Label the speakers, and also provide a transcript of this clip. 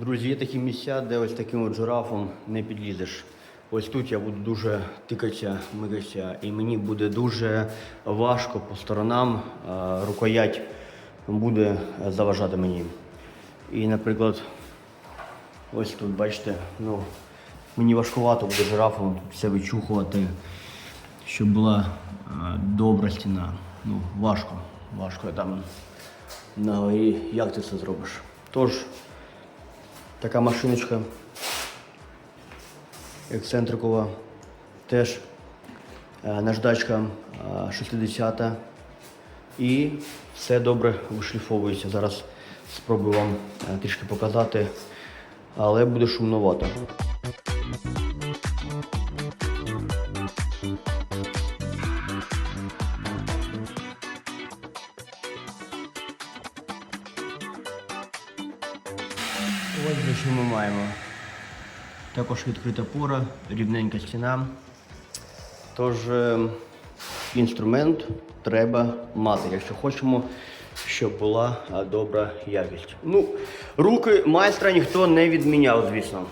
Speaker 1: Друзі, є такі місця, де ось таким от жирафом не підлізеш. Ось тут я буду дуже тикатися, микатися, і мені буде дуже важко по сторонам. Рукоять буде заважати мені. І, наприклад, ось тут, бачите, ну, мені важкувато буде жирафом все вичухувати, щоб була добра стіна. Ну, важко, важко там на горі. Як ти це зробиш? Тож, така машиночка ексцентрикова, теж е, наждачка е, 60 і все добре вишліфовується. Зараз спробую вам е, трішки показати, але буде шумновато. Ось за що ми маємо. Також відкрита пора, рівненька стіна. Тож е, інструмент треба мати, якщо хочемо, щоб була добра якість. Ну, руки майстра ніхто не відміняв, звісно.